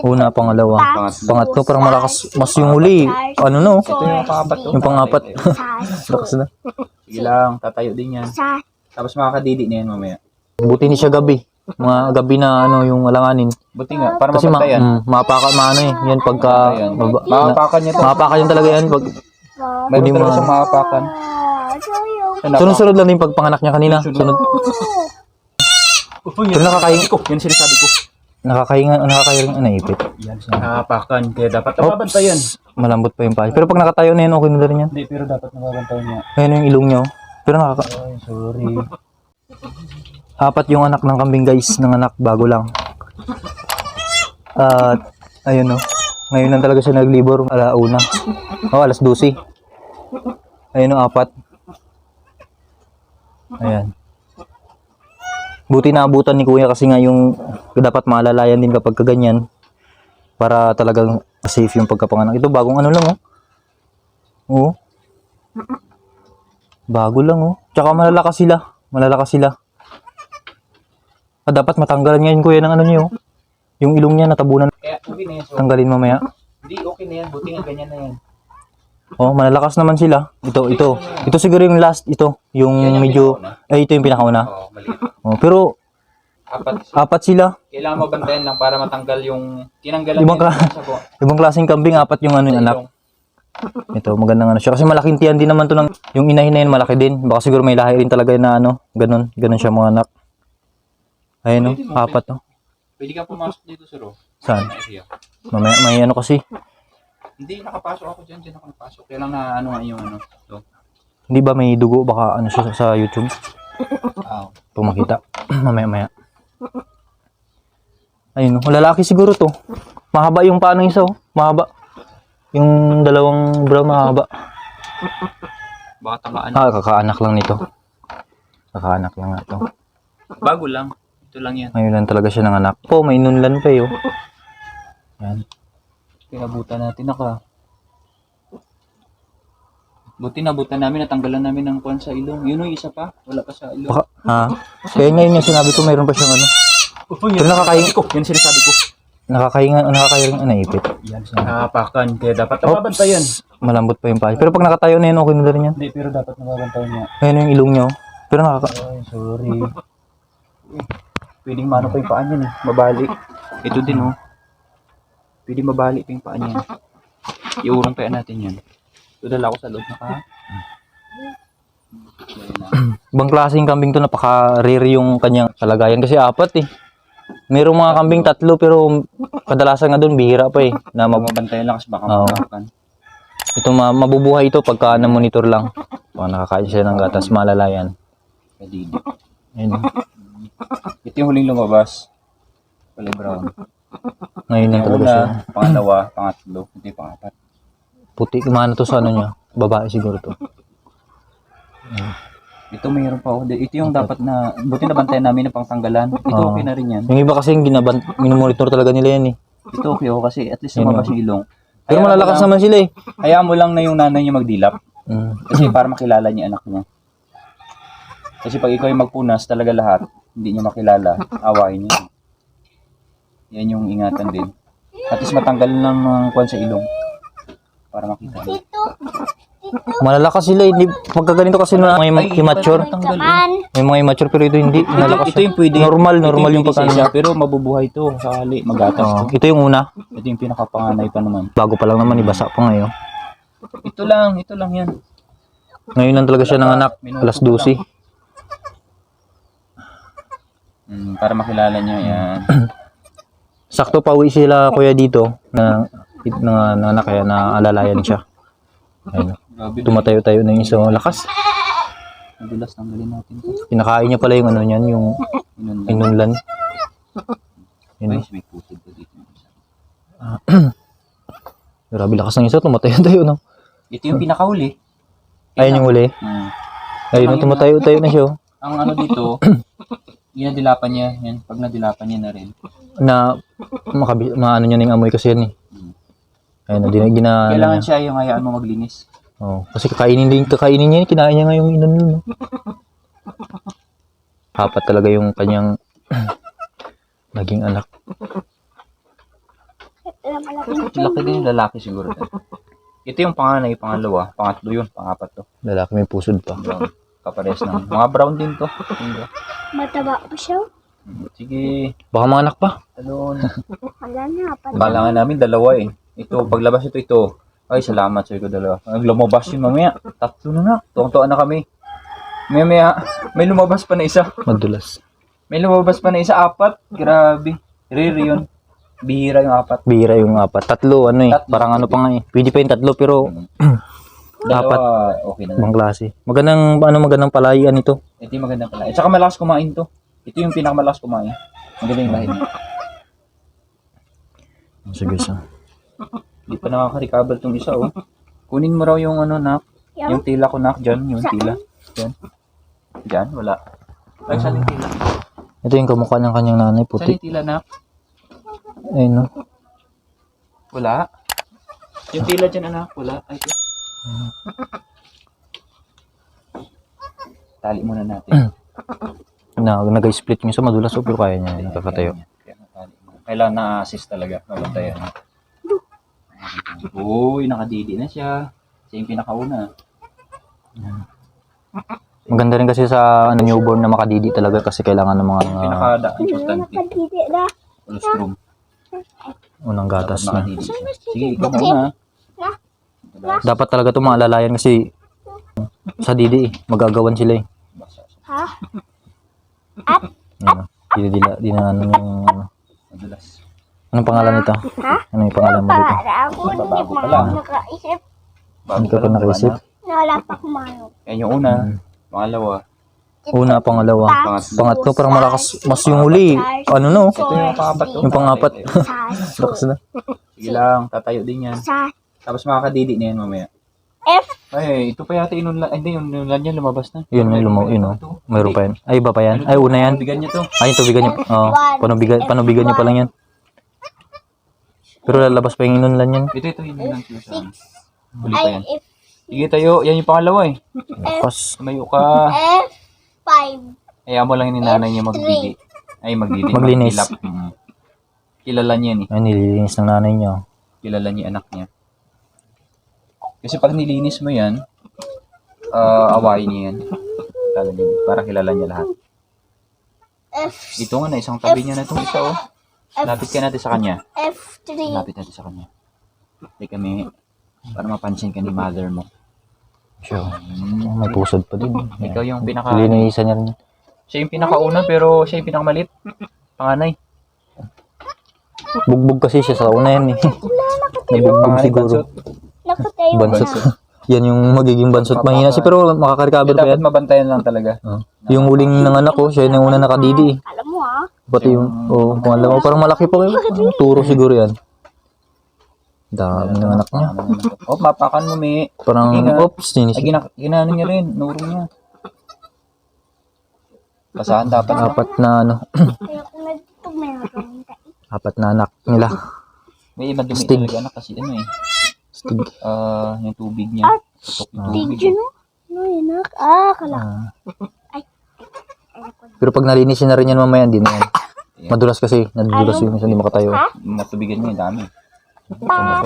Una, pangalawa. Pangatlo. Pangatlo, parang malakas. Mas yung huli. Ano no? Ito yung pangapat. Yung pangapat. Lakas na. Sige lang, tatayo din yan. Tapos makakadidi na yan mamaya. Buti ni siya gabi. Mga gabi na ano yung alanganin. Buti nga, para Kasi ma mabantayan. mm, mapaka maano eh. Yan pagka Ayan. maba- na- Makapakan niya to. mapaka yan talaga yan pag Meron Hindi talaga ma- siyang makapakan. sunod-sunod lang din pag panganak niya kanina. Sunod. Upo, Pero nakakain ko. Yan sinasabi ko. Nakakahinga nakakahiring ano ipit. Yan siya. Nakapakan. Kaya dapat nababantayan. Malambot pa yung pahay. Pero pag nakatayo na yan, okay na rin yan. Hindi, pero dapat nababantayan niya. Ayun yung ilong niya. oh. Pero nakaka... Ay, sorry. Apat yung anak ng kambing guys. Ng anak, bago lang. At, ayun o. Ngayon lang talaga siya naglibor. Ala una. Oh, alas 12. Ayun o, apat. Ayan. Buti naabutan ni kuya kasi nga yung dapat maalalayan din kapag kaganyan para talagang safe yung pagkapanganak. Ito bagong ano lang oh. Oo. Bago lang oh. Tsaka malalakas sila. Malalakas sila. Ah, dapat matanggalan ngayon kuya ng ano niyo. oh. Yung ilong niya natabunan. Kaya, okay na yan. So, Tanggalin mamaya. hindi, okay na yan. Buti nga ganyan na yan. Oh, malalakas naman sila. Ito, ito. Ito siguro yung last ito. Yung yung medyo eh ito yung pinakauna. Oo, maliit. Oh, pero Apat. apat sila. Kailangan mabantayan lang para matanggal yung tinanggalan Ibang niya ka- ng sago. Ibang klaseng kambing, apat yung ano yung anak. Ito, magandang ano siya. Kasi malaking tiyan din naman to ng, yung inahin na yun, malaki din. Baka siguro may lahi rin talaga na ano, ganun, ganun siya mga anak. Ayun no, apat no. Pwede ka pumasok dito, sir. oh. Saan? Mamaya, may ano kasi, Hindi, nakapasok ako dyan. Dyan ako napasok. Kaya lang na ano nga yung ano. So, hindi ba may dugo? Baka ano siya sa YouTube? ah, Kung makita. mamaya, maya. Ayun no, lalaki siguro to. Mahaba yung paano isa oh. Mahaba. Yung dalawang bra mahaba. baka tamaan. Ah, kakaanak lang nito. Kakaanak lang nga to. Bago lang. Ito lang yan. Ngayon lang talaga siya ng anak. Po, may nunlan pa eh, oh. Yan. Pinabutan natin naka. Buti nabutan namin, natanggalan namin ng kuwan sa ilong. Yun yung isa pa. Wala pa sa ilong. Baka, ha? Kaya ngayon yung sinabi ko, mayroon pa siyang ano. Pero nakakain ko. Yan sinasabi ko. Nakakahinga, nakakahiring ano, ipit. Yan siya. Nakapakan. Kaya dapat nababantayan. Malambot pa yung pahay. Pero pag nakatayo na yan, okay na rin yan. Hindi, pero dapat nababantayan niya. Ayun yung ilong niya, oh. Pero nakaka... Ay, sorry. Pwedeng mano pa yung paa niyan eh. Mabali. Ito din oh. Pwede mabali pa yung paa niyan. Iurang kaya natin yan. Tudala ako sa loob na ka. Na. Ibang klaseng kambing to, napaka-rare yung kanyang kalagayan. Kasi apat eh. Merong mga kambing tatlo, pero kadalasan nga doon, bihira pa eh. Na Mabantayan lang kasi baka makakan. ito, ma- mabubuhay ito pagka na-monitor lang. Pag nakakain siya ng gatas, malalayan. Kadidi. Ayun. oh. Ito yung huling lumabas. Kulay brown. Ngayon Yung talaga siya. una, pangalawa, pangatlo, yung pangapat. Puti, kumana to sa ano niya. Babae siguro to. Ito mayroon pa ako. Ito yung dapat na, buti na bantayan namin na pangtanggalan. Ito Oo. okay na rin yan. Yung iba kasi yung ginaban, minumonitor talaga nila yan eh. Ito okay ako kasi at least Yun lumabas yung ilong. Pero Hayaan mo malalakas lang- naman sila eh. Hayaan mo lang na yung nanay niya magdilap. Mm. Kasi para makilala niya anak niya. Kasi pag ikaw yung magpunas talaga lahat, hindi niya makilala, awayin niya. Yan yung ingatan din. At least matanggal lang ng kwan sa ilong. Para makita niya. Malalakas sila eh. Hindi, pagka ganito kasi na may Ay, immature. Eh. May mga immature pero ito hindi. Ito, Malalakas ito yung pwede. Normal, ito normal yung pagkano. isa, Pero mabubuhay to sakali. Magatas to. ito yung una. Ito yung pinakapanganay pa naman. Bago pa lang naman, ibasa pa ngayon. Ito lang, ito lang yan. Ngayon lang talaga siya ng anak. Alas 12. Mm, para makilala niya yan. Sakto pa uwi sila kuya dito na na, na anak kaya naalalayan siya. Ayun. Tumatayo-tayo na yung isa. Lakas. madulas tanggalin natin to. Kinakain niya pala yung ano niyan, yung inunlan. Yun. May pusid pa dito. Grabe lakas ng isa. Tumatayo-tayo no. Ito yung pinakahuli. Ayun yung huli. Mm. Ayun, tumatayo-tayo na siya. oh. Ang ano dito, ginadilapan niya. Yan, pag nadilapan niya na rin. Na makabi, maano niya ng amoy kasi yan eh. Ayun, di na gina, ano Kailangan siya yung hayaan mo maglinis. Oh, kasi kakainin din, kakainin niya, kinain niya nga yung inunlan. No? Apat talaga yung kanyang naging anak. Laki din yung lalaki siguro. Ito yung panganay, pangalawa, pangatlo yun, pangapat to. Lalaki may pusod pa. Brown. Kapares ng mga brown din to. Mataba pa siya. Sige, Baka mga anak pa. talon. Wala na. Pa. Kailangan namin dalawa eh. Ito, paglabas ito, ito. Ay, salamat sa ko dalawa. Ang lumabas yun mamaya. Tatlo na na. Tuwang-tuwa na kami. Maya, maya, may lumabas pa na isa. Madulas. May lumabas pa na isa, apat. Grabe. Riri yun. Bihira yung apat. Bira yung apat. Tatlo, ano eh. Tatlo. Parang ano pa nga eh. Pwede pa yung tatlo pero dapat Dalawa, okay na. ibang klase. Magandang, ano, magandang palayan ito. Ito yung maganda pala. At saka malakas kumain to. Ito yung pinakamalakas kumain. Maganda yung lahi niya. Sige, so. Hindi pa nakaka-recover tong isa, oh. Kunin mo raw yung ano, nak. Yung tila ko, nak. Diyan, yung tila. Diyan. Diyan, wala. Ay, saan yung tila? Ito yung kamukha ng kanyang nanay, Saan puti. yung tila, nak? Ayun, no? Wala. Yung tila dyan, anak. Wala. Ay, ito. Tali muna natin. Na, nag-split yung isa, madulas oh, pero kaya niya, nakakatayo. Kailangan na-assist talaga. Mabantayan. Uy, nakadidi na siya. Siya yung pinakauna. Maganda rin kasi sa ano, newborn na makadidi talaga kasi kailangan ng mga uh, Pinaka-importante. Colostrum. unang gatas na. Sige, ikaw muna. Dapat talaga ito maalalayan kasi sa didi eh, magagawan sila eh. Basa. Ha? Ano, dinadila, dinaanan yung ano. Madulas. Anong pangalan nito? Ha? Ano yung pangalan mo dito? Para ako pa lang. ako nakaisip ka pa nakaisip? na wala pa kumano. anak? Yan yung una. Pangalawa. Una, pangalawa. Pangatlo. Pangatlo, parang malakas. Mas yung huli. Ano no? Ito yung pangapat. Yung pangapat. Lakas na. Sige lang, tatayo din yan. Tapos makakadidi na yan mamaya. F Ay, ito pa yata inunlan. Ay, hindi, yung inunlan niya lumabas na. Yun, may lumaw, yun oh. Mayroon pa yan. Ay, iba pa yan. Ay, una yan. Bigan niya to. Ay, yung tubigan niyo. Oh, panubigan, panubigan niyo pa lang yan. Pero lalabas pa yung inunlan yan. Ito, ito, inunlan Huli pa yan. Sige tayo, yan yung pangalawa eh. Lakas. Tumayo ka. F 5 Hayaan mo lang ni nanay niya magdidi. Ay, magdidi. Maglinis. magdilap. Mm. Kilala niya yan eh. Ay, nililinis ng nanay niyo. kilala niya anak niya. Kasi pag nilinis mo yan, ah awayin niya yan. Kilala niya, para kilala niya lahat. F Ito nga na, isang tabi niya na itong isa oh. Lapit ka natin sa kanya. F 3 Lapit natin sa kanya. Hindi kami, para mapansin ka ni mother mo. Sure. Hmm. Oh, may pusod pa din. Ikaw yung pinaka, Lilinisan niya rin. siya yung pinakauna pero siya yung pinakamalit. Panganay. Bugbog kasi siya sa una yan eh. May bugbog siguro. Bansot. nakatayo Bansot. na. Yan yung magiging bansot. Mahina siya pero makaka-recover pa Dapat yan. mabantayan lang talaga. Oh. Yung huling ng anak ko, siya yung una nakadidi eh. Alam mo ah. Pati yung, oh, pangalawa, parang malaki pa kayo. Turo siguro yan. Dami ng anak niya. Oh, mapakan mo, mi. Parang, Ingat. oops. Ay, gina, ginano niya rin. Nuro niya. Basahan dapat. Apat na, ano, Kaya kung nagtito meron tayo. apat na anak nila. May madumi Stig. talaga anak kasi ano eh. Stig. Ah, yung tubig niya. Tutok yung tubig. Did you know? No, yun ah. kala. Ah. Ay. pero pag nalinisin na rin yan mamaya, hindi na yan. Madulas kasi, nadudulas yung minsan hindi makatayo. Matubigan niya, dami. Pa.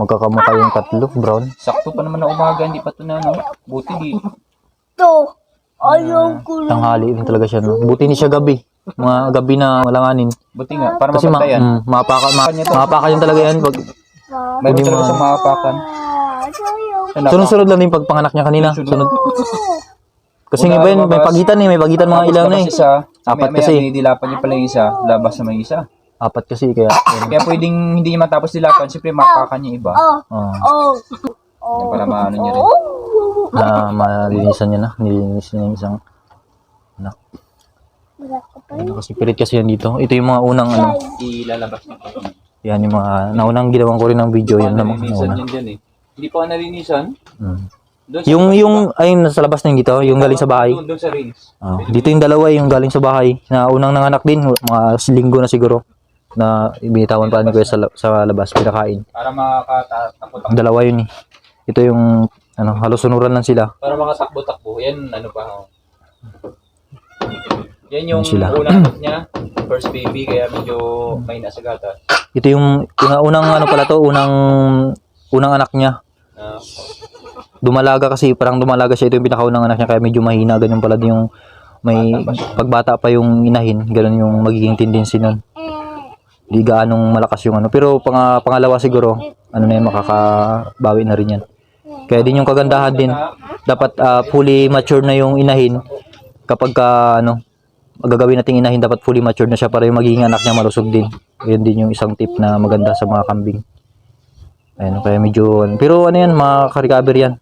Magkakamukha yung tatlo, brown. Sakto pa naman na umaga, hindi pa ito na, no? Buti di. To. Ayaw ko na. Tanghali din talaga siya, no? Buti ni siya gabi. Mga gabi na malanganin. Buti nga, para Kasi ma mabantayan. mm, mapaka, ma mapaka yun talaga yan. Pag, May Hindi gusto mo- sa maapakan. Ah, sunod-sunod lang din pagpanganak niya kanina. Sunod. Kasi Una, nga ba yun, may lumabas. pagitan eh, may pagitan mga ilaw na eh. Isa, Apat Apat kasi. kasi. May dilapan niya pala yung isa, labas na may isa. Apat kasi, kaya, Kaya pwedeng hindi niya matapos dilapan, siyempre mapakan niya iba. Oh. oh, Oh. Yan para maano niya rin. Oh. na malinisan niya na. Nilinisan niya yung isang anak. Wala ko pa Ano kasi pilit kasi yan dito. Ito yung mga unang ano. Ilalabas niya pa. Yan yung mga naunang ginawan ko rin ng video. Yan naman. Nauna. yan dyan eh. Hindi pa nalinisan. Mm. Doon sa- Yung, yung, ayun, nasa labas na yung dito. Yung galing sa bahay. Doon, doon sa rings. Oh, dito yung dalawa yung galing sa bahay. Na unang nanganak din. Mga linggo na siguro. Na ibinitawan pa ni Kuya sa, la- sa labas. Pinakain. Para makakatakbo-takbo. Dalawa yun eh. Ito yung, ano, halos sunuran lang sila. Para makatakbo-takbo. Yan, ano pa. oh. Yan yung sila. unang anak niya, first baby, kaya medyo mahina sa gata. Ito yung, yung unang ano pala to, unang unang anak niya. Na Dumalaga kasi, parang dumalaga siya. Ito yung pinakaunang anak niya, kaya medyo mahina. Ganun pala din yung may pagbata pa yung inahin, ganun yung magiging tendency nun. Di gaanong malakas yung ano. Pero pang, pangalawa siguro, ano na yan, makakabawi na rin yan. Kaya din yung kagandahan din, dapat ah, fully mature na yung inahin kapag ka, ano, gagawin nating inahin, dapat fully mature na siya para yung magiging anak niya malusog din. Yun din yung isang tip na maganda sa mga kambing. Ayun, kaya medyo, pero ano yan, makaka-recover yan.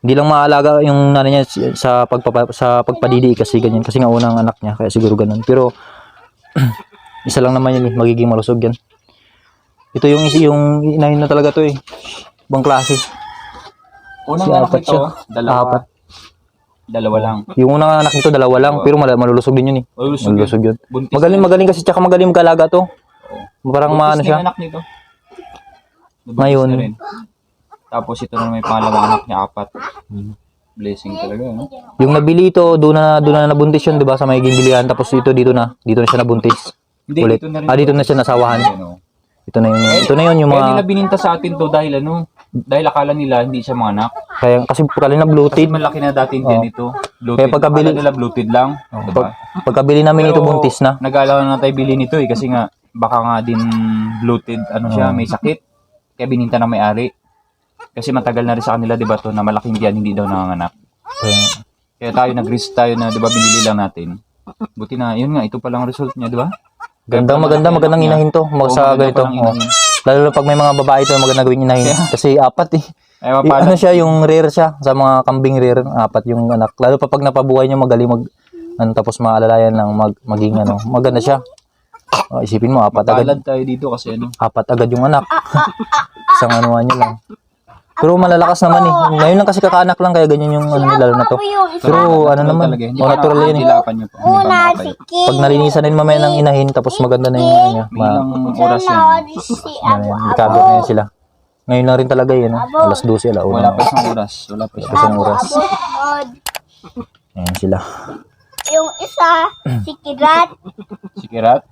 Hindi lang maalaga yung nanay niya sa pagpapa, sa pagpadidi kasi ganyan kasi nga unang anak niya kaya siguro ganun. Pero isa lang naman yun eh, magiging malusog yan. Ito yung yung inahin na talaga to eh. Ibang klase. unang Si anak siya. dalawa, Apat. Dalawa lang. Yung unang anak nito dalawa lang pero mal- malulusog din yun eh. Malusog yun. Malulusog yun. Buntis Magaling na- magaling kasi tsaka magaling magkalaga to. Parang buntis maano na siya. anak nito. Nabuntis Ngayon. na rin. Tapos ito na may pangalawang anak niya, apat. Blessing talaga, no? Yung nabili ito doon na doon na nabuntis yun, 'di ba? Sa may bilihan tapos ito dito na, dito na siya nabuntis. Hindi, Ulit. dito na rin. Ah, dito na siya nasawahan. Ano. Ito na yun. Ito na yun yung Kaya nila mga bininta sa atin to dahil ano, dahil akala nila hindi siya mga anak. kaya kasi pagkali na Kasi bloated. malaki na dati yung tiyan nito. Bloated. Kaya pagkabili- Akala nila bloated lang. diba? Pag, pagkabili namin ito Pero buntis na. Nag-aalaw na tayo bilhin ito eh kasi nga baka nga din bloated ano siya, may sakit. Kaya bininta ng may-ari. Kasi matagal na rin sa kanila 'di ba to na malaking tiyan hindi daw nanganganak. Kaya, Kaya tayo nag-risk tayo na 'di ba binili lang natin. Buti na yun nga ito pa lang result niya 'di ba? gandang maganda magandang inahin to. Mag Oo, sa maganda ganito. palang Oh. inahin. Lalo na pag may mga babae to maganda gawing inahin kasi apat eh. Ay mapala. ano siya yung rare siya sa mga kambing rare, apat yung anak. Lalo pa pag napabuhay niya magaling mag ano, tapos maalalayan lang mag, maging ano, maganda siya. Oh, isipin mo apat agad. Palad tayo dito kasi ano. apat agad yung anak. Isang anuan niya lang. Pero malalakas naman eh. Ngayon lang kasi kakaanak lang kaya ganyan yung ano lalo na to. Pero ano naman, oh, natural yan eh. Niyo po. Una, pa Pag nalinisan din mamaya ng inahin tapos maganda na yung ano niya. May Ma, ilang oras yan. si ano yan, na yan sila. Ngayon lang rin talaga yun. Oh. Alas 12, ala Wala pa una. isang oras. Wala pa isang Isang oras. Abot. Ayan sila. Yung isa, si Kirat. Si Kirat.